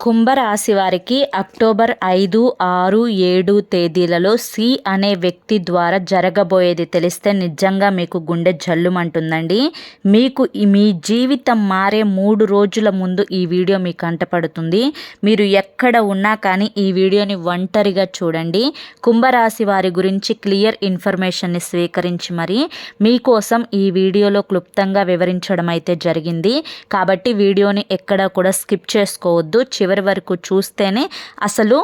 కుంభరాశి వారికి అక్టోబర్ ఐదు ఆరు ఏడు తేదీలలో సి అనే వ్యక్తి ద్వారా జరగబోయేది తెలిస్తే నిజంగా మీకు గుండె జల్లుమంటుందండి. మీకు మీ జీవితం మారే మూడు రోజుల ముందు ఈ వీడియో మీకు కంటపడుతుంది మీరు ఎక్కడ ఉన్నా కానీ ఈ వీడియోని ఒంటరిగా చూడండి. కుంభరాశి వారి గురించి క్లియర్ ఇన్ఫర్మేషన్ని స్వీకరించి మరి మీకోసం ఈ వీడియోలో క్లుప్తంగా వివరించడం అయితే జరిగింది. కాబట్టి వీడియోని ఎక్కడా కూడా స్కిప్ చేసుకోవద్దు. చివరి వరకు చూస్తేనే అసలు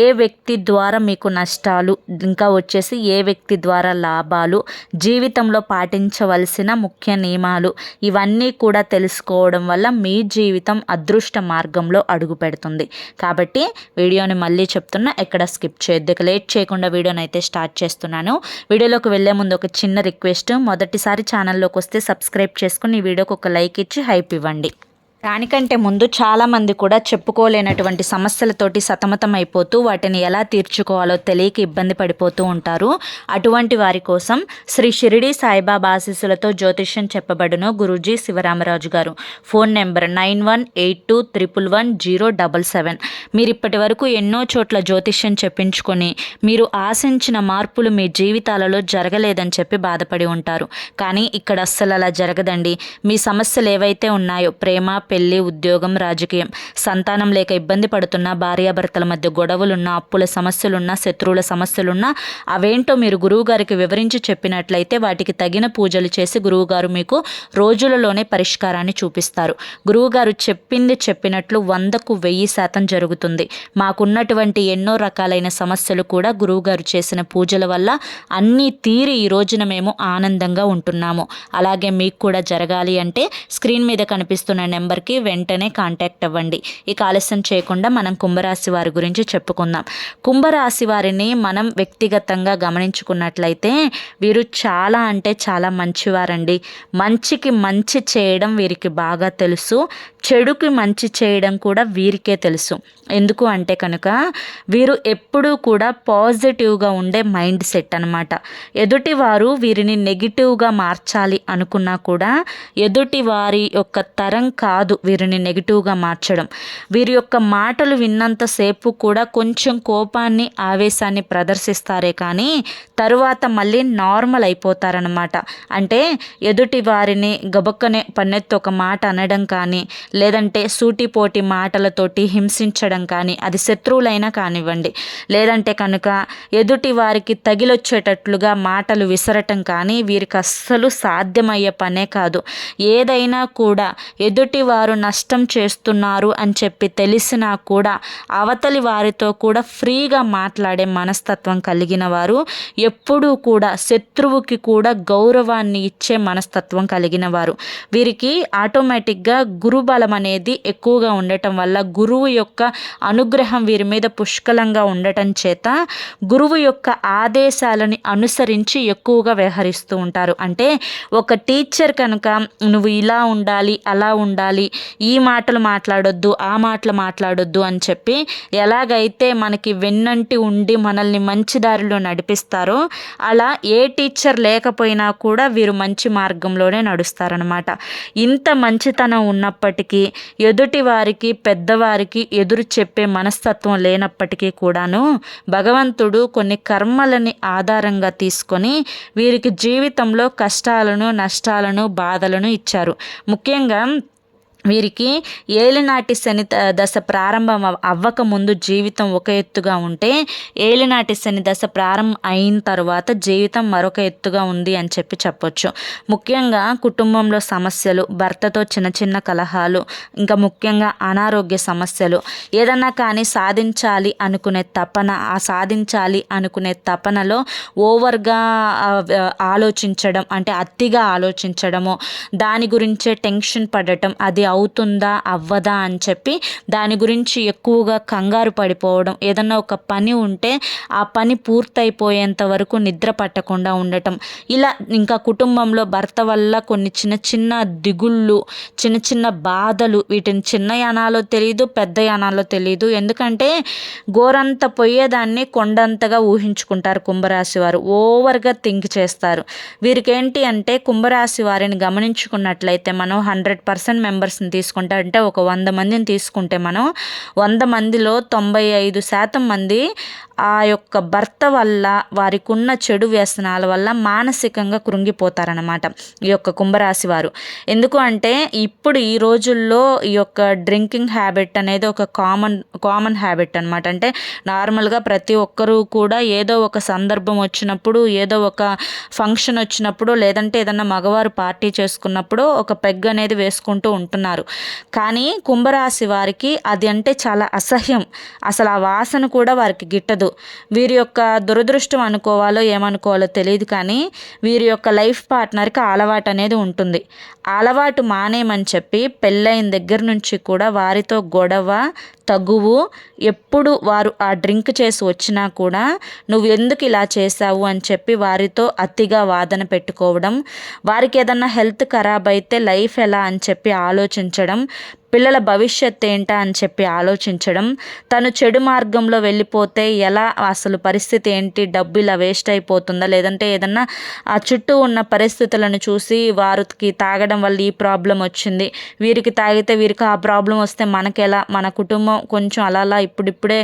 ఏ వ్యక్తి ద్వారా మీకు నష్టాలు ఇంకా వచ్చేసి ఏ వ్యక్తి ద్వారా లాభాలు జీవితంలో పాటించవలసిన ముఖ్య నియమాలు ఇవన్నీ కూడా తెలుసుకోవడం వల్ల మీ జీవితం అదృష్ట మార్గంలో అడుగు పెడుతుంది. కాబట్టి వీడియోని మళ్ళీ చెప్తున్నా ఎక్కడ స్కిప్ చేయొద్దు. లేట్ చేయకుండా వీడియోని అయితే స్టార్ట్ చేస్తున్నాను. వీడియోలోకి వెళ్ళే ముందు ఒక చిన్న రిక్వెస్ట్. మొదటిసారి ఛానల్లోకి వస్తే సబ్స్క్రైబ్ చేసుకుని ఈ వీడియోకి ఒక లైక్ ఇచ్చి హైప్ ఇవ్వండి. దానికంటే ముందు చాలామంది కూడా చెప్పుకోలేనటువంటి సమస్యలతోటి సతమతం అయిపోతూ వాటిని ఎలా తీర్చుకోవాలో తెలియక ఇబ్బంది పడిపోతూ ఉంటారు. అటువంటి వారి కోసం శ్రీ షిరిడి సాయిబాబా ఆశీస్సులతో జ్యోతిష్యం చెప్పబడును Guruji Sivaramaraju garu. Phone number nine one eight two triple one zero double seven. మీరు ఇప్పటి వరకు ఎన్నో చోట్ల జ్యోతిష్యం చెప్పించుకొని మీరు ఆశించిన మార్పులు మీ జీవితాలలో జరగలేదని చెప్పి బాధపడి ఉంటారు. కానీ ఇక్కడ అస్సలు అలా జరగదండి. మీ సమస్యలు ఏవైతే ఉన్నాయో ప్రేమ పెళ్ళి ఉద్యోగం రాజకీయం. సంతానం లేక ఇబ్బంది పడుతున్న భార్యాభర్తల మధ్య గొడవలున్నా అప్పుల సమస్యలున్నా శత్రువుల సమస్యలున్నా అవేంటో మీరు గురువుగారికి వివరించి చెప్పినట్లయితే వాటికి తగిన పూజలు చేసి గురువుగారు మీకు రోజులలోనే పరిష్కారాన్ని చూపిస్తారు. గురువుగారు చెప్పింది చెప్పినట్లు వందకు వెయ్యి శాతం జరుగుతుంది. మాకున్నటువంటి ఎన్నో రకాలైన సమస్యలు కూడా గురువుగారు చేసిన పూజల వల్ల అన్నీ తీరి ఈ రోజున మేము ఆనందంగా ఉంటున్నాము. అలాగే మీకు కూడా జరగాలి అంటే స్క్రీన్ మీద కనిపిస్తున్న నెంబర్ నెంబర్కి వెంటనే కాంటాక్ట్ అవ్వండి. ఇక ఆలస్యం చేయకుండా మనం కుంభరాశి వారి గురించి చెప్పుకుందాం. కుంభరాశి వారిని మనం వ్యక్తిగతంగా గమనించుకున్నట్లయితే వీరు చాలా అంటే చాలా మంచివారండి. మంచికి మంచి చేయడం వీరికి బాగా తెలుసు. చెడుకి మంచి చేయడం కూడా వీరికే తెలుసు. ఎందుకు అంటే కనుక వీరు ఎప్పుడూ కూడా పాజిటివ్గా ఉండే మైండ్ సెట్ అనమాట ఎదుటివారు వీరిని నెగిటివ్గా మార్చాలి అనుకున్నా కూడా ఎదుటి వారి యొక్క తరం కాదు వీరిని నెగిటివ్గా మార్చడం. వీరి యొక్క మాటలు విన్నంతసేపు కూడా కొంచెం కోపాన్ని ఆవేశాన్ని ప్రదర్శిస్తారే కానీ తరువాత మళ్ళీ నార్మల్ అయిపోతారనమాట అంటే ఎదుటి వారిని గబక్కనే పన్నెత్తి ఒక మాట అనడం కానీ లేదంటే సూటిపోటి మాటలతోటి హింసించడం కానీ అది శత్రువులైనా కానివ్వండి. లేదంటే కనుక ఎదుటి వారికి తగిలొచ్చేటట్లుగా మాటలు విసరటం కానీ వీరికి అస్సలు సాధ్యమయ్యే పనే కాదు. ఏదైనా కూడా ఎదుటి వారు వారు నష్టం చేస్తున్నారు అని చెప్పి తెలిసినా కూడా అవతలి వారితో కూడా ఫ్రీగా మాట్లాడే మనస్తత్వం కలిగిన వారు ఎప్పుడూ కూడా శత్రువుకి కూడా గౌరవాన్ని ఇచ్చే మనస్తత్వం కలిగిన వారు. వీరికి ఆటోమేటిక్గా గురుబలం అనేది ఎక్కువగా ఉండటం వల్ల గురువు యొక్క అనుగ్రహం వీరి మీద పుష్కలంగా ఉండటం చేత గురువు యొక్క ఆదేశాలని అనుసరించి ఎక్కువగా వ్యవహరిస్తూ ఉంటారు. అంటే ఒక టీచర్ కనుక నువ్వు ఇలా ఉండాలి అలా ఉండాలి ఈ మాటలు మాట్లాడొద్దు ఆ మాటలు మాట్లాడొద్దు అని చెప్పి ఎలాగైతే మనకి వెన్నంటి ఉండి మనల్ని మంచి దారిలో నడిపిస్తారో అలా ఏ టీచర్ లేకపోయినా కూడా వీరు మంచి మార్గంలోనే నడుస్తారనమాట ఇంత మంచితనం ఉన్నప్పటికీ ఎదుటి వారికి పెద్దవారికి ఎదురు చెప్పే మనస్తత్వం లేనప్పటికీ కూడాను భగవంతుడు కొన్ని కర్మలని ఆధారంగా తీసుకొని వీరికి జీవితంలో కష్టాలను నష్టాలను బాధలను ఇచ్చారు. ముఖ్యంగా వీరికి ఏలినాటి శని దశ ప్రారంభం అవ్వక ముందు జీవితం ఒక ఎత్తుగా ఉంటే ఏలినాటి శని దశ ప్రారంభం అయిన తర్వాత జీవితం మరొక ఎత్తుగా ఉంది అని చెప్పి చెప్పొచ్చు. ముఖ్యంగా కుటుంబంలో సమస్యలు భర్తతో చిన్న చిన్న కలహాలు ఇంకా ముఖ్యంగా అనారోగ్య సమస్యలు. ఏదన్నా కానీ సాధించాలి అనుకునే తపన ఆ సాధించాలి అనుకునే తపనలో ఓవర్గా ఆలోచించడం అంటే అతిగా ఆలోచించడము దాని గురించే టెన్షన్ పడటం అది అవుతుందా అవ్వదా అని చెప్పి దాని గురించి ఎక్కువగా కంగారు పడిపోవడం. ఏదన్నా ఒక పని ఉంటే ఆ పని పూర్తయిపోయేంత వరకు నిద్ర పట్టకుండా ఉండటం. ఇలా ఇంకా కుటుంబంలో భర్త వల్ల కొన్ని చిన్న చిన్న దిగుళ్ళు చిన్న చిన్న బాధలు వీటిని చిన్న యానాలో తెలియదు పెద్ద యానాలో తెలియదు ఎందుకంటే గోరంత పోయేదాన్ని కొండంతగా ఊహించుకుంటారు కుంభరాశి వారు. ఓవర్గా థింక్ చేస్తారు. వీరికేంటి అంటే కుంభరాశి వారిని గమనించుకున్నట్లయితే మనం హండ్రెడ్ పర్సెంట్ మెంబర్స్ మెంబర్స్ని తీసుకుంటే. అంటే ఒక వంద మందిని తీసుకుంటే మనం వంద మందిలో తొంభై ఐదు శాతం మంది ఆ యొక్క భర్త వల్ల వారికి ఉన్న చెడు వ్యసనాల వల్ల మానసికంగా కృంగిపోతారనమాట ఈ యొక్క కుంభరాశి వారు. ఎందుకు అంటే ఇప్పుడు ఈ రోజుల్లో ఈ యొక్క డ్రింకింగ్ హ్యాబిట్ అనేది ఒక కామన్ కామన్ హ్యాబిట్ అనమాట అంటే నార్మల్గా ప్రతి ఒక్కరూ కూడా ఏదో ఒక సందర్భం వచ్చినప్పుడు ఏదో ఒక ఫంక్షన్ వచ్చినప్పుడు లేదంటే ఏదన్నా మగవారు పార్టీ చేసుకున్నప్పుడు ఒక పెగ్ అనేది వేసుకుంటూ ఉంటున్నారు. కానీ కుంభరాశి వారికి అది అంటే చాలా అసహ్యం. అసలు ఆ వాసన కూడా వారికి గిట్టదు. వీరి యొక్క దురదృష్టం అనుకోవాలో ఏమనుకోవాలో తెలియదు కానీ వీరి యొక్క లైఫ్ పార్ట్నర్కి అలవాటు అనేది ఉంటుంది. అలవాటు మానేయమని చెప్పి పెళ్ళైన దగ్గర నుంచి కూడా వారితో గొడవ తగువు. ఎప్పుడు వారు ఆ డ్రింక్ చేసి వచ్చినా కూడా నువ్వు ఎందుకు ఇలా చేశావు అని చెప్పి వారితో అతిగా వాదన పెట్టుకోవడం వారికి ఏదన్నా హెల్త్ ఖరాబ్ అయితే లైఫ్ ఎలా అని చెప్పి ఆలోచించడం పిల్లల భవిష్యత్ ఏంటా అని చెప్పి ఆలోచించడం తను చెడు మార్గంలో వెళ్ళిపోతే ఎలా అసలు పరిస్థితి ఏంటి డబ్బు ఇలా వేస్ట్ అయిపోతుందా లేదంటే ఏదన్నా ఆ చుట్టూ ఉన్న పరిస్థితులను చూసి వారికి తాగడం వల్ల ఈ ప్రాబ్లం వచ్చింది. వీరికి తాగితే వీరికి ఆ ప్రాబ్లం వస్తే మనకెలా మన కుటుంబం కొంచెం అలా అలా ఇప్పుడిప్పుడే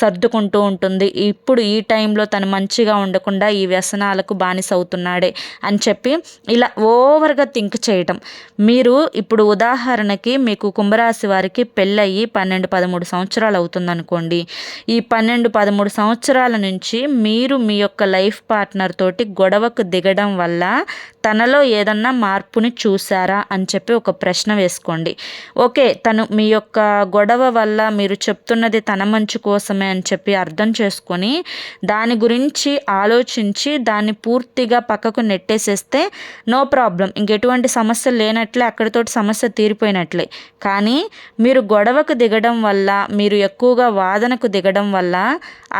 సర్దుకుంటూ ఉంటుంది. ఇప్పుడు ఈ టైంలో తను మంచిగా ఉండకుండా ఈ వ్యసనాలకు బానిస అవుతున్నాడే అని చెప్పి ఇలా ఓవర్గా థింక్ చేయటం. మీరు ఇప్పుడు ఉదాహరణకి మీకు కుంభరాశి వారికి పెళ్ళయి పన్నెండు పదమూడు సంవత్సరాలు అవుతుందనుకోండి. ఈ పన్నెండు పదమూడు సంవత్సరాల నుంచి మీరు మీ యొక్క లైఫ్ పార్ట్నర్ తోటి గొడవకు దిగడం వల్ల తనలో ఏదన్నా మార్పుని చూసారా అని చెప్పి ఒక ప్రశ్న వేసుకోండి. ఓకే తను మీ యొక్క గొడవ వల్ల మీరు చెప్తున్నది తన మంచి కోసమే అని చెప్పి అర్థం చేసుకొని దాని గురించి ఆలోచించి దాన్ని పూర్తిగా పక్కకు నెట్టేసేస్తే నో ప్రాబ్లం. ఇంకెటువంటి సమస్య లేనట్లే అక్కడితోటి సమస్య తీరిపోయినట్లే. కానీ మీరు గొడవకు దిగడం వల్ల మీరు ఎక్కువగా వాదనకు దిగడం వల్ల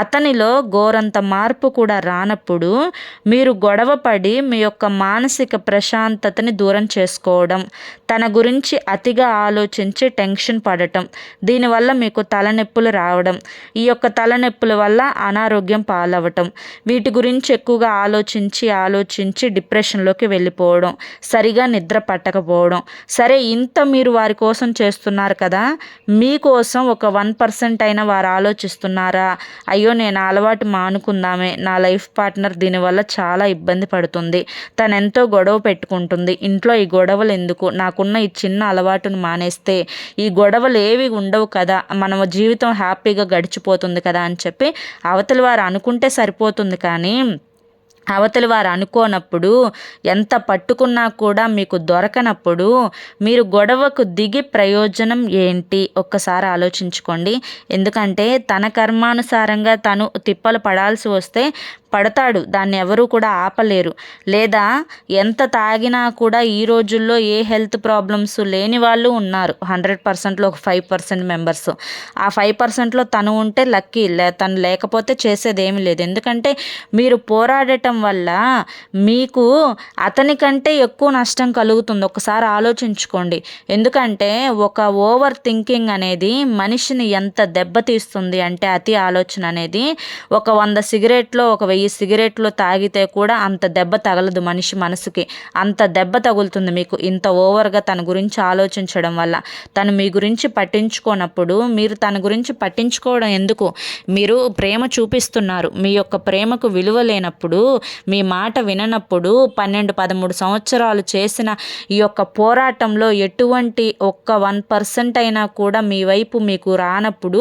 అతనిలో గోరంత మార్పు కూడా రానప్పుడు మీరు గొడవ పడి మీ యొక్క మానసిక ప్రశాంతతని దూరం చేసుకోవడం తన గురించి అతిగా ఆలోచించి టెన్షన్ పడటం దీనివల్ల మీకు తలనొప్పులు రావడం ఈ యొక్క తలనొప్పుల వల్ల అనారోగ్యం పాలవటం వీటి గురించి ఎక్కువగా ఆలోచించి ఆలోచించి డిప్రెషన్లోకి వెళ్ళిపోవడం సరిగా నిద్ర పట్టకపోవడం సరే ఇంత మీరు వారి కోసం చేస్తున్నారు కదా మీకోసం ఒక వన్ పర్సెంట్ అయినా వారు ఆలోచిస్తున్నారా? అయ్యో నేను అలవాటు మానుకుందామే. నా లైఫ్ పార్ట్నర్ దీనివల్ల చాలా ఇబ్బంది పడుతుంది. తను ఎంతో గొడవ పెట్టుకుంటుంది. ఇంట్లో ఈ గొడవలు ఎందుకు? నాకున్న ఈ చిన్న అలవాటును మానేస్తే ఈ గొడవలు ఏవి ఉండవు కదా మన జీవితం హ్యాపీగా గడిచిపోతుంది కదా అని చెప్పి అవతలి వారు అనుకుంటే సరిపోతుంది కానీ అవతలి వారు అనుకోనప్పుడు ఎంత పట్టుకున్నా కూడా మీకు దొరకనప్పుడు మీరు గొడవకు దిగి ప్రయోజనం ఏంటి? ఒక్కసారి ఆలోచించుకోండి. ఎందుకంటే తన కర్మానుసారంగా తను తిప్పలు పడాల్సి వస్తే పడతాడు. దాన్ని ఎవరూ కూడా ఆపలేరు. లేదా ఎంత తాగినా కూడా ఈ రోజుల్లో ఏ హెల్త్ ప్రాబ్లమ్స్ లేని వాళ్ళు ఉన్నారు. హండ్రెడ్ పర్సెంట్లో ఒక ఫైవ్ పర్సెంట్ మెంబర్స్. ఆ ఫైవ్ పర్సెంట్లో తను ఉంటే లక్కీ. లే తను లేకపోతే చేసేది ఏమీ లేదు. ఎందుకంటే మీరు పోరాడటం వల్ల మీకు అతనికంటే ఎక్కువ నష్టం కలుగుతుంది. ఒకసారి ఆలోచించుకోండి. ఎందుకంటే ఒక ఓవర్ థింకింగ్ అనేది మనిషిని ఎంత దెబ్బతీస్తుంది అంటే అతి ఆలోచన అనేది ఒక వంద సిగరెట్లో ఒక వెయ్యి ఈ సిగరెట్లు తాగితే కూడా అంత దెబ్బ తగలదు మనిషి మనసుకి. అంత దెబ్బ తగులుతుంది మీకు. ఇంత ఓవర్గా తన గురించి ఆలోచించడం వల్ల. తను మీ గురించి పట్టించుకోనప్పుడు మీరు తన గురించి పట్టించుకోవడం ఎందుకు? మీరు ప్రేమ చూపిస్తున్నారు. మీ యొక్క ప్రేమకు విలువ లేనప్పుడు మీ మాట విననప్పుడు పన్నెండు పదమూడు సంవత్సరాలు చేసిన ఈ యొక్క పోరాటంలో ఎటువంటి ఒక్క వన్ పర్సెంట్ అయినా కూడా మీ వైపు మీకు రానప్పుడు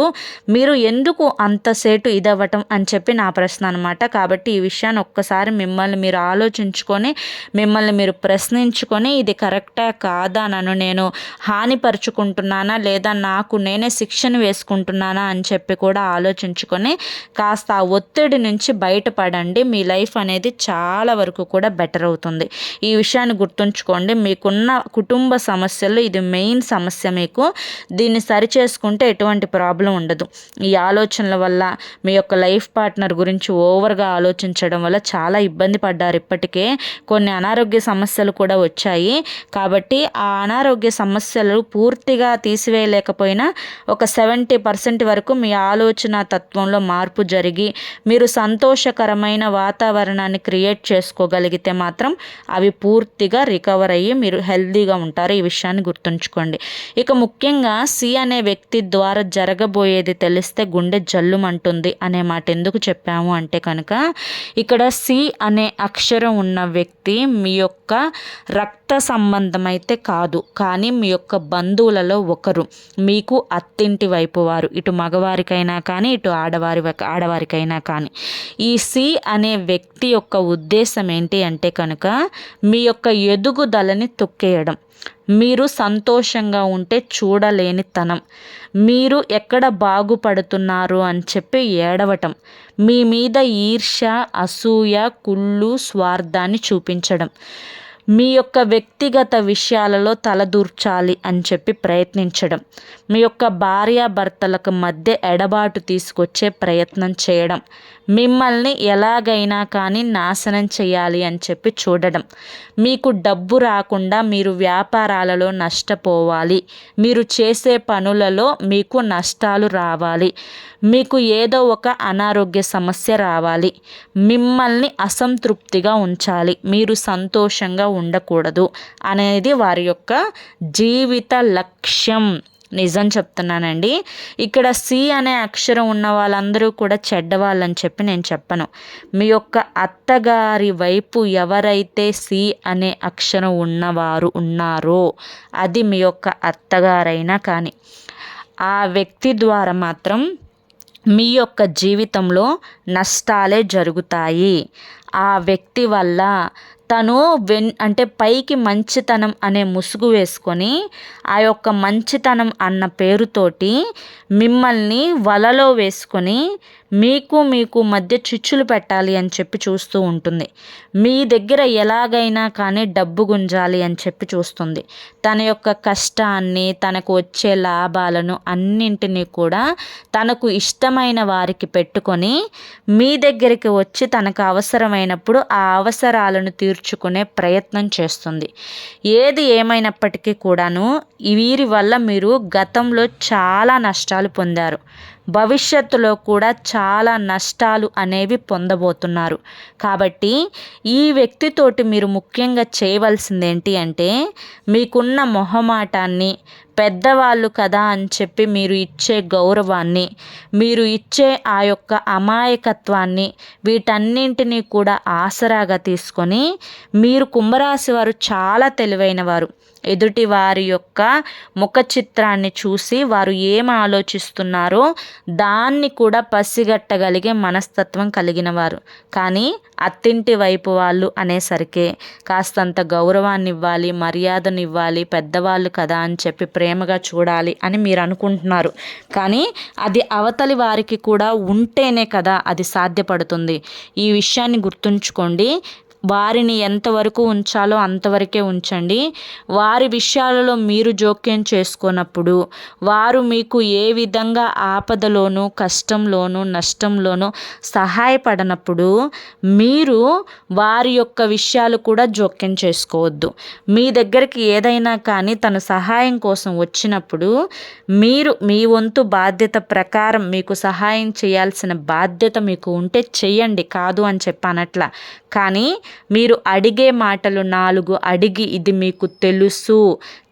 మీరు ఎందుకు అంతసేటు ఇదవ్వటం అని చెప్పి నా ప్రశ్న అనమాట కాబట్టి కాబట్టి ఈ విషయాన్ని ఒక్కసారి మిమ్మల్ని మీరు ఆలోచించుకొని మిమ్మల్ని మీరు ప్రశ్నించుకొని ఇది కరెక్టా కాదా నన్ను నేను హానిపరుచుకుంటున్నానా లేదా నాకు నేనే శిక్షణ వేసుకుంటున్నానా అని చెప్పి కూడా ఆలోచించుకొని కాస్త ఆ ఒత్తిడి నుంచి బయటపడండి. మీ లైఫ్ అనేది చాలా వరకు కూడా బెటర్ అవుతుంది. ఈ విషయాన్ని గుర్తుంచుకోండి. మీకున్న కుటుంబ సమస్యలు ఇది మెయిన్ సమస్య మీకు. దీన్ని సరిచేసుకుంటే ఎటువంటి ప్రాబ్లం ఉండదు. ఈ ఆలోచనల వల్ల మీ యొక్క లైఫ్ పార్ట్నర్ గురించి ఓవర్గా ఆలోచించడం వల్ల చాలా ఇబ్బంది పడ్డారు ఇప్పటికే. కొన్ని అనారోగ్య సమస్యలు కూడా వచ్చాయి. కాబట్టి ఆ అనారోగ్య సమస్యలు పూర్తిగా తీసివేయలేకపోయినా ఒక సెవెంటీ పర్సెంట్ వరకు మీ ఆలోచన తత్వంలో మార్పు జరిగి మీరు సంతోషకరమైన వాతావరణాన్ని క్రియేట్ చేసుకోగలిగితే మాత్రం అవి పూర్తిగా రికవర్ అయ్యి మీరు హెల్దీగా ఉంటారు. ఈ విషయాన్ని గుర్తుంచుకోండి. ఇక ముఖ్యంగా సి అనే వ్యక్తి ద్వారా జరగబోయేది తెలిస్తే గుండె జల్లుమంటుంది అనే మాట ఎందుకు చెప్పాము అంటే కనుక ఇక్కడ సి అనే అక్షరం ఉన్న వ్యక్తి మీ యొక్క రక్త సంబంధం అయితే కాదు కానీ మీ యొక్క బంధువులలో ఒకరు. మీకు అత్తింటి వైపు వారు. ఇటు మగవారికైనా కానీ ఇటు ఆడవారి ఆడవారికైనా కానీ. ఈ సి అనే వ్యక్తి యొక్క ఉద్దేశం ఏంటి అంటే కనుక మీ యొక్క ఎదుగుదలని తొక్కేయడం. మీరు సంతోషంగా ఉంటే చూడలేని తనం మీరు ఎక్కడ బాగుపడుతున్నారు అని చెప్పి ఏడవటం. మీ మీద ఈర్ష అసూయ కుళ్ళు స్వార్థాన్ని చూపించడం. మీ యొక్క వ్యక్తిగత విషయాలలో తలదూర్చాలి అని చెప్పి ప్రయత్నించడం. మీ యొక్క భార్యాభర్తలకు మధ్య ఎడబాటు తీసుకొచ్చే ప్రయత్నం చేయడం. మిమ్మల్ని ఎలాగైనా కానీ నాశనం చేయాలి అని చెప్పి చూడడం. మీకు డబ్బు రాకుండా మీరు వ్యాపారాలలో నష్టపోవాలి. మీరు చేసే పనులలో మీకు నష్టాలు రావాలి. మీకు ఏదో ఒక అనారోగ్య సమస్య రావాలి. మిమ్మల్ని అసంతృప్తిగా ఉంచాలి. మీరు సంతోషంగా ఉండకూడదు అనేది వారి యొక్క జీవిత లక్ష్యం. నిజం చెప్తున్నానండి. ఇక్కడ సి అనే అక్షరం ఉన్న వాళ్ళందరూ కూడా చెడ్డవాళ్ళని చెప్పి నేను చెప్పను. మీ యొక్క అత్తగారి వైపు ఎవరైతే సి అనే అక్షరం ఉన్నవారు ఉన్నారో అది మీ యొక్క అత్తగారైనా కానీ ఆ వ్యక్తి ద్వారా మాత్రం మీ యొక్క జీవితంలో నష్టాలే జరుగుతాయి. ఆ వ్యక్తి వల్ల తను వెన్ అంటే పైకి మంచితనం అనే ముసుగు వేసుకొని ఆ యొక్క మంచితనం అన్న పేరుతోటి మిమ్మల్ని వలలో వేసుకొని మీకు మీకు మధ్య చిచ్చులు పెట్టాలి అని చెప్పి చూస్తూ ఉంటుంది. మీ దగ్గర ఎలాగైనా కానీ డబ్బు గుంజాలి అని చెప్పి చూస్తుంది. తన యొక్క కష్టాన్ని తనకు వచ్చే లాభాలను అన్నింటినీ కూడా తనకు ఇష్టమైన వారికి పెట్టుకొని మీ దగ్గరికి వచ్చి తనకు అవసరమైనప్పుడు ఆ అవసరాలను తీర్చుకునే ప్రయత్నం చేస్తుంది. ఏది ఏమైనప్పటికీ కూడాను వీరి వల్ల మీరు గతంలో చాలా నష్టాలు పొందారు. భవిష్యత్తులో కూడా చాలా నష్టాలు అనేవి పొందబోతున్నారు. కాబట్టి ఈ వ్యక్తితోటి మీరు ముఖ్యంగా చేయవలసింది ఏంటి అంటే మీకున్న మొహమాటాన్ని పెద్దవాళ్ళు కదా అని చెప్పి మీరు ఇచ్చే గౌరవాన్ని మీరు ఇచ్చే ఆ యొక్క అమాయకత్వాన్ని వీటన్నింటినీ కూడా ఆసరాగా తీసుకొని మీరు కుంభరాశి వారు చాలా తెలివైన వారు. ఎదుటి వారి యొక్క ముఖ చిత్రాన్ని చూసి వారు ఏం ఆలోచిస్తున్నారో దాన్ని కూడా పసిగట్టగలిగే మనస్తత్వం కలిగిన వారు. కానీ అత్తింటి వైపు వాళ్ళు అనేసరికి కాస్తంత గౌరవాన్ని ఇవ్వాలి మర్యాదను ఇవ్వాలి పెద్దవాళ్ళు కదా అని చెప్పి ప్రేమగా చూడాలి అని మీరు అనుకుంటున్నారు కానీ అది అవతలి వారికి కూడా ఉంటేనే కదా అది సాధ్యపడుతుంది. ఈ విషయాన్ని గుర్తుంచుకోండి. వారిని ఎంతవరకు ఉంచాలో అంతవరకే ఉంచండి. వారి విషయాలలో మీరు జోక్యం చేసుకున్నప్పుడు వారు మీకు ఏ విధంగా ఆపదలోనూ కష్టంలోనూ నష్టంలోనూ సహాయపడనప్పుడు మీరు వారి యొక్క విషయాలు కూడా జోక్యం చేసుకోవద్దు. మీ దగ్గరికి ఏదైనా కానీ తన సహాయం కోసం వచ్చినప్పుడు మీరు మీ వంతు బాధ్యత ప్రకారం మీకు సహాయం చేయాల్సిన బాధ్యత మీకు ఉంటే చెయ్యండి కాదు అని చెప్పనట్ల. కానీ మీరు అడిగే మాటలు నాలుగు అడిగి ఇది మీకు తెలుసు.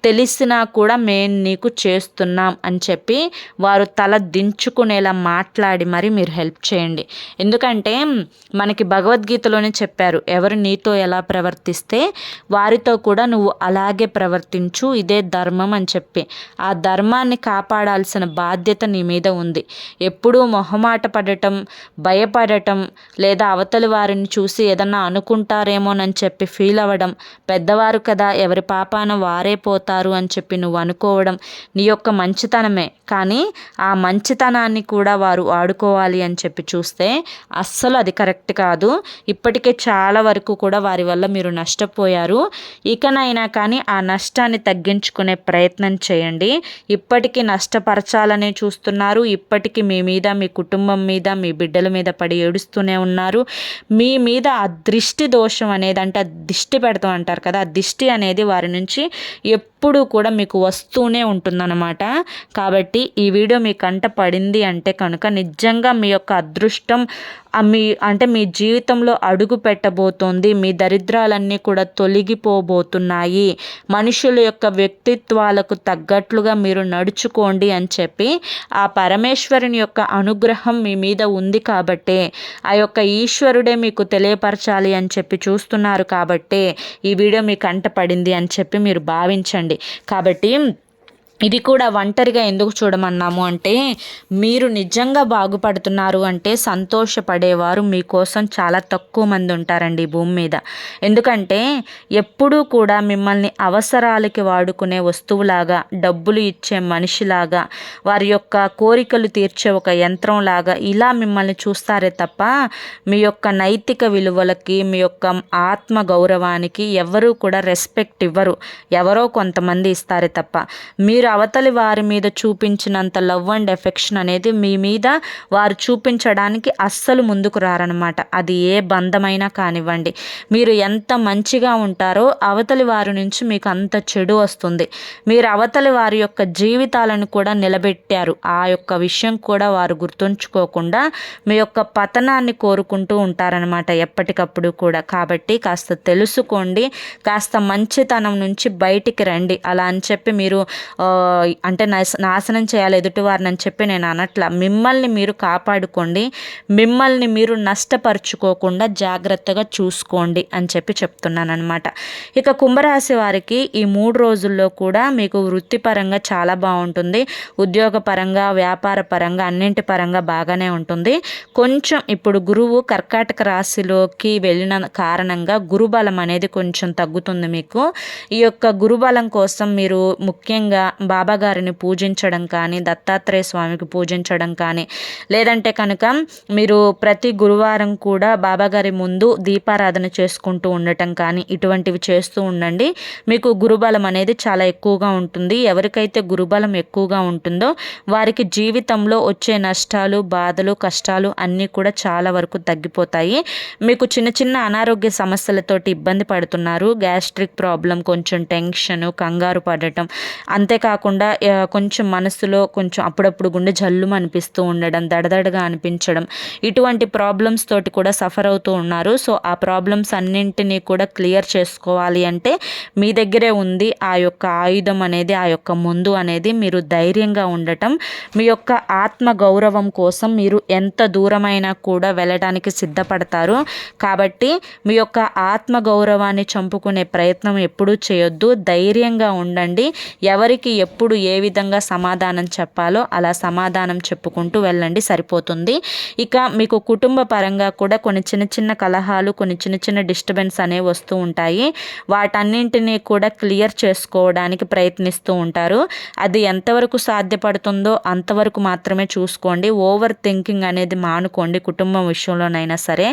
తెలిసినా కూడా మేము నీకు చేస్తున్నాం అని చెప్పి వారు తల దించుకునేలా మాట్లాడి మరి మీరు హెల్ప్ చేయండి. ఎందుకంటే మనకి భగవద్గీతలోనే చెప్పారు ఎవరు నీతో ఎలా ప్రవర్తిస్తే వారితో కూడా నువ్వు అలాగే ప్రవర్తించు ఇదే ధర్మం అని చెప్పి. ఆ ధర్మాన్ని కాపాడాల్సిన బాధ్యత నీ మీద ఉంది. ఎప్పుడూ మొహమాట పడటం భయపడటం లేదా అవతలి వారిని చూసి ఏదన్నా అనుకుంటారేమోనని చెప్పి ఫీల్ అవ్వడం పెద్దవారు కదా ఎవరి పాపాన వారే పోతారు. చేస్తారు అని చెప్పి నువ్వు అనుకోవడం నీ యొక్క మంచితనమే. కానీ ఆ మంచితనాన్ని కూడా వారు వాడుకోవాలి అని చెప్పి చూస్తే అస్సలు అది కరెక్ట్ కాదు. ఇప్పటికే చాలా వరకు కూడా వారి వల్ల మీరు నష్టపోయారు. ఇకనైనా కానీ ఆ నష్టాన్ని తగ్గించుకునే ప్రయత్నం చేయండి. ఇప్పటికీ నష్టపరచాలనే చూస్తున్నారు. ఇప్పటికీ మీ మీద మీ కుటుంబం మీద మీ బిడ్డల మీద పడి ఏడుస్తూనే ఉన్నారు. మీ మీద ఆ దృష్టి దోషం అనేది అంటే దిష్టి పెడతాం అంటారు కదా ఆ దిష్టి అనేది వారి నుంచి ఎప్పుడూ కూడా మీకు వస్తూనే ఉంటుందన్నమాట. కాబట్టి ఈ వీడియో మీ కంట పడింది అంటే కనుక నిజంగా మీ యొక్క అదృష్టం మీ అంటే మీ జీవితంలో అడుగు పెట్టబోతోంది. మీ దరిద్రాలన్నీ కూడా తొలగిపోబోతున్నాయి. మనుషుల యొక్క వ్యక్తిత్వాలకు తగ్గట్లుగా మీరు నడుచుకోండి అని చెప్పి ఆ పరమేశ్వరుని యొక్క అనుగ్రహం మీ మీద ఉంది కాబట్టే ఆ యొక్క ఈశ్వరుడే మీకు తెలియపరచాలి అని చెప్పి చూస్తున్నారు కాబట్టే ఈ వీడియో మీ కంట పడింది అని చెప్పి మీరు భావించండి. కాబట్టి ఇది కూడా ఒంటరిగా ఎందుకు చూడమన్నాము అంటే మీరు నిజంగా బాగుపడుతున్నారు అంటే సంతోషపడేవారు మీకోసం చాలా తక్కువ మంది ఉంటారండి ఈ భూమి మీద. ఎందుకంటే ఎప్పుడూ కూడా మిమ్మల్ని అవసరాలకి వాడుకునే వస్తువులాగా డబ్బులు ఇచ్చే మనిషిలాగా వారి యొక్క కోరికలు తీర్చే ఒక యంత్రంలాగా ఇలా మిమ్మల్ని చూస్తారే తప్ప మీ యొక్క నైతిక విలువలకి మీ యొక్క ఆత్మ గౌరవానికి ఎవరూ కూడా రెస్పెక్ట్ ఇవ్వరు. ఎవరో కొంతమంది ఇస్తారే తప్ప. మీరు మీరు అవతలి వారి మీద చూపించినంత లవ్ అండ్ ఎఫెక్షన్ అనేది మీ మీద వారు చూపించడానికి అస్సలు ముందుకు రారనమాట అది ఏ బంధమైనా కానివ్వండి. మీరు ఎంత మంచిగా ఉంటారో అవతలి వారి నుంచి మీకు అంత చెడు వస్తుంది. మీరు అవతలి వారి యొక్క జీవితాలను కూడా నిలబెట్టారు. ఆ యొక్క విషయం కూడా వారు గుర్తుంచుకోకుండా మీ యొక్క పతనాన్ని కోరుకుంటూ ఉంటారనమాట ఎప్పటికప్పుడు కూడా. కాబట్టి కాస్త తెలుసుకోండి. కాస్త మంచితనం నుంచి బయటికి రండి. అలా అని చెప్పి మీరు అంటే నాశనం చేయాలి ఎదుటివారిని అని చెప్పి నేను అనట్లా. మిమ్మల్ని మీరు కాపాడుకోండి. మిమ్మల్ని మీరు నష్టపరుచుకోకుండా జాగ్రత్తగా చూసుకోండి అని చెప్పి చెప్తున్నాను అనమాట ఇక కుంభరాశి వారికి ఈ మూడు రోజుల్లో కూడా మీకు వృత్తిపరంగా చాలా బాగుంటుంది. ఉద్యోగపరంగా వ్యాపార పరంగా అన్నింటి పరంగా బాగానే ఉంటుంది. కొంచెం ఇప్పుడు గురువు కర్కాటక రాశిలోకి వెళ్ళిన కారణంగా గురుబలం అనేది కొంచెం తగ్గుతుంది మీకు. ఈ యొక్క గురుబలం కోసం మీరు ముఖ్యంగా బాబాగారిని పూజించడం కానీ దత్తాత్రేయ స్వామికి పూజించడం కానీ. లేదంటే కనుక మీరు ప్రతి గురువారం కూడా బాబాగారి ముందు దీపారాధన చేసుకుంటూ ఉండటం కానీ ఇటువంటివి చేస్తూ ఉండండి. మీకు గురుబలం అనేది చాలా ఎక్కువగా ఉంటుంది. ఎవరికైతే గురుబలం ఎక్కువగా ఉంటుందో వారికి జీవితంలో వచ్చే నష్టాలు బాధలు కష్టాలు అన్నీ కూడా చాలా వరకు తగ్గిపోతాయి. మీకు చిన్న చిన్న అనారోగ్య సమస్యలతోటి ఇబ్బంది పడుతున్నారు. గ్యాస్ట్రిక్ ప్రాబ్లం కొంచెం టెన్షన్ కంగారు పడటం అంతేకాకుండా కాకుండా కొంచెం మనసులో కొంచెం అప్పుడప్పుడు గుండె జల్లు అనిపిస్తూ ఉండడం దడదడగా అనిపించడం ఇటువంటి ప్రాబ్లమ్స్ తోటి కూడా సఫర్ అవుతూ ఉన్నారు. సో ఆ ప్రాబ్లమ్స్ అన్నింటినీ కూడా క్లియర్ చేసుకోవాలి అంటే మీ దగ్గరే ఉంది ఆ యొక్క ఆయుధం అనేది ఆ యొక్క ముందు అనేది మీరు ధైర్యంగా ఉండటం మీ యొక్క ఆత్మ గౌరవం కోసం మీరు ఎంత దూరమైనా కూడా వెళ్ళడానికి సిద్ధపడతారు. కాబట్టి మీ యొక్క ఆత్మ గౌరవాన్ని చంపుకునే ప్రయత్నం ఎప్పుడూ చేయొద్దు. ధైర్యంగా ఉండండి. ఎవరికి ఎప్పుడు ఏ విధంగా సమాధానం చెప్పాలో అలా సమాధానం చెప్పుకుంటూ వెళ్ళండి సరిపోతుంది. ఇక మీకు కుటుంబ పరంగా కూడా కొన్ని చిన్న చిన్న కలహాలు కొన్ని చిన్న చిన్న డిస్టర్బెన్స్ అనేవి వస్తూ ఉంటాయి. వాటన్నింటినీ కూడా క్లియర్ చేసుకోవడానికి ప్రయత్నిస్తూ ఉంటారు. అది ఎంతవరకు సాధ్యపడుతుందో అంతవరకు మాత్రమే చూసుకోండి. ఓవర్ థింకింగ్ అనేది మానుకోండి కుటుంబం విషయంలోనైనా సరే.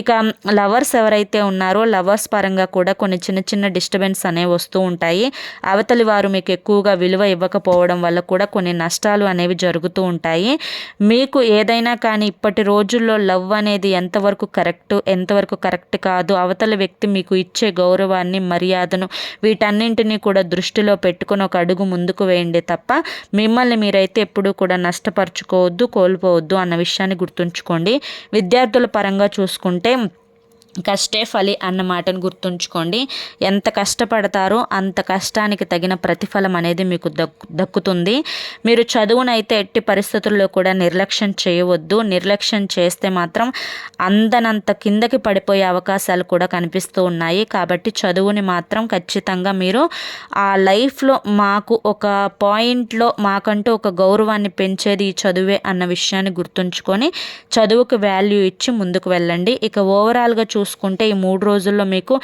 ఇక లవర్స్ ఎవరైతే ఉన్నారో లవర్స్ పరంగా కూడా కొన్ని చిన్న చిన్న డిస్టర్బెన్స్ అనేవి వస్తూ ఉంటాయి. అవతలి వారు మీకు ఎక్కువగా విలువ ఇవ్వకపోవడం వల్ల కూడా కొన్ని నష్టాలు అనేవి జరుగుతూ ఉంటాయి. మీకు ఏదైనా కానీ ఇప్పటి రోజుల్లో లవ్ అనేది ఎంతవరకు కరెక్ట్ ఎంతవరకు కరెక్ట్ కాదు అవతల వ్యక్తి మీకు ఇచ్చే గౌరవాన్ని మర్యాదను వీటన్నింటినీ కూడా దృష్టిలో పెట్టుకుని ఒక అడుగు ముందుకు వేయండి తప్ప మిమ్మల్ని మీరైతే ఎప్పుడూ కూడా నష్టపరుచుకోవద్దు కోల్పోవద్దు అన్న విషయాన్ని గుర్తుంచుకోండి. విద్యార్థుల పరంగా చూసుకుంటే కష్టే ఫలి అన్న మాటను గుర్తుంచుకోండి. ఎంత కష్టపడతారో అంత కష్టానికి తగిన ప్రతిఫలం అనేది మీకు దక్కు దక్కుతుంది. మీరు చదువునైతే ఎట్టి పరిస్థితుల్లో కూడా నిర్లక్ష్యం చేయవద్దు. నిర్లక్ష్యం చేస్తే మాత్రం అందనంత కిందకి పడిపోయే అవకాశాలు కూడా కనిపిస్తూ ఉన్నాయి. కాబట్టి చదువుని మాత్రం ఖచ్చితంగా మీరు ఆ లైఫ్లో మాకు ఒక పాయింట్లో మాకంటూ ఒక గౌరవాన్ని పెంచేది ఈ చదువే అన్న విషయాన్ని గుర్తుంచుకొని చదువుకు వాల్యూ ఇచ్చి ముందుకు వెళ్ళండి. ఇక ఓవరాల్గా చూ చూసుకుంటే ఈ మూడు రోజుల్లో మీకు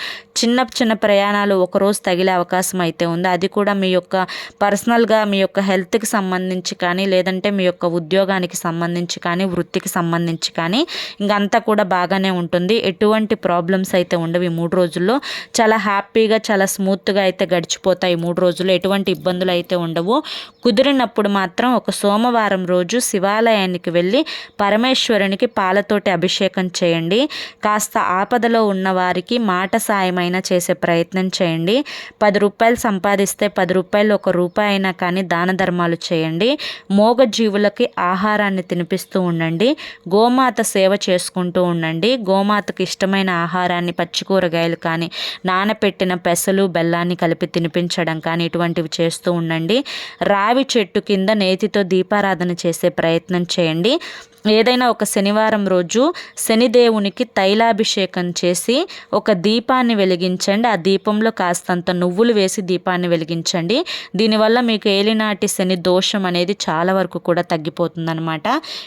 చిన్న చిన్న ప్రయాణాలు ఒకరోజు తగిలే అవకాశం అయితే ఉంది. అది కూడా మీ యొక్క పర్సనల్గా మీ యొక్క హెల్త్కి సంబంధించి కానీ లేదంటే మీ యొక్క ఉద్యోగానికి సంబంధించి కానీ వృత్తికి సంబంధించి కానీ ఇంకంతా కూడా బాగానే ఉంటుంది. ఎటువంటి ప్రాబ్లమ్స్ అయితే ఉండవు ఈ మూడు రోజుల్లో. చాలా హ్యాపీగా చాలా స్మూత్గా అయితే గడిచిపోతాయి మూడు రోజుల్లో. ఎటువంటి ఇబ్బందులు అయితే ఉండవు. కుదిరినప్పుడు మాత్రం ఒక సోమవారం రోజు శివాలయానికి వెళ్ళి పరమేశ్వరునికి పాలతోటి అభిషేకం చేయండి. కాస్త ఆపదలో ఉన్న వారికి మాట సాయమైనా చేసే ప్రయత్నం చేయండి. పది రూపాయలు సంపాదిస్తే పది రూపాయలు ఒక రూపాయి అయినా కానీ దాన ధర్మాలు చేయండి. మోగ జీవులకి ఆహారాన్ని తినిపిస్తూ ఉండండి. గోమాత సేవ చేసుకుంటూ ఉండండి. గోమాతకి ఇష్టమైన ఆహారాన్ని పచ్చి కూరగాయలు కానీ నానపెట్టిన పెసలు బెల్లాన్ని కలిపి తినిపించడం కానీ ఇటువంటివి చేస్తూ ఉండండి. రావి చెట్టు కింద నేతితో దీపారాధన చేసే ప్రయత్నం చేయండి. ఏదైనా ఒక శనివారం రోజు శనిదేవునికి తైలాభిషేకం చేసి ఒక దీపాన్ని వెలిగించండి. ఆ దీపంలో కాస్తంత నువ్వులు వేసి దీపాన్ని వెలిగించండి. దీనివల్ల మీకు ఏలినాటి శని దోషం అనేది చాలా వరకు కూడా తగ్గిపోతుందనమాట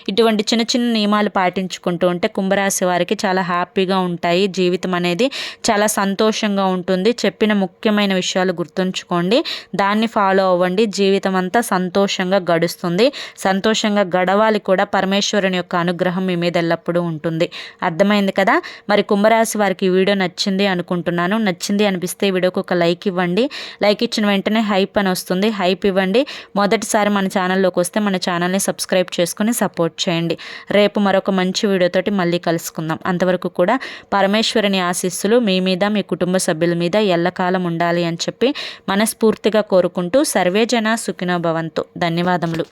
ఇటువంటి చిన్న చిన్న నియమాలు పాటించుకుంటూ ఉంటే కుంభరాశి వారికి చాలా హ్యాపీగా ఉంటాయి. జీవితం అనేది చాలా సంతోషంగా ఉంటుంది. చెప్పిన ముఖ్యమైన విషయాలు గుర్తుంచుకోండి. దాన్ని ఫాలో అవ్వండి. జీవితం అంతా సంతోషంగా గడుస్తుంది. సంతోషంగా గడవాలి కూడా. పరమేశ్వరు ఈశ్వరుని యొక్క అనుగ్రహం మీ మీద ఎల్లప్పుడూ ఉంటుంది. అర్థమైంది కదా? మరి కుంభరాశి వారికి ఈ వీడియో నచ్చింది అనుకుంటున్నాను. నచ్చింది అనిపిస్తే వీడియోకి ఒక లైక్ ఇవ్వండి. లైక్ ఇచ్చిన వెంటనే హైప్ అని వస్తుంది. హైప్ ఇవ్వండి. మొదటిసారి మన ఛానల్లోకి వస్తే మన ఛానల్ని సబ్స్క్రైబ్ చేసుకుని సపోర్ట్ చేయండి. రేపు మరొక మంచి వీడియోతోటి మళ్ళీ కలుసుకుందాం. అంతవరకు కూడా పరమేశ్వరుని ఆశీస్సులు మీ మీద మీ కుటుంబ సభ్యుల మీద ఎల్లకాలం ఉండాలి అని చెప్పి మనస్ఫూర్తిగా కోరుకుంటూ సర్వేజన సుఖినో భవంతు. ధన్యవాదములు.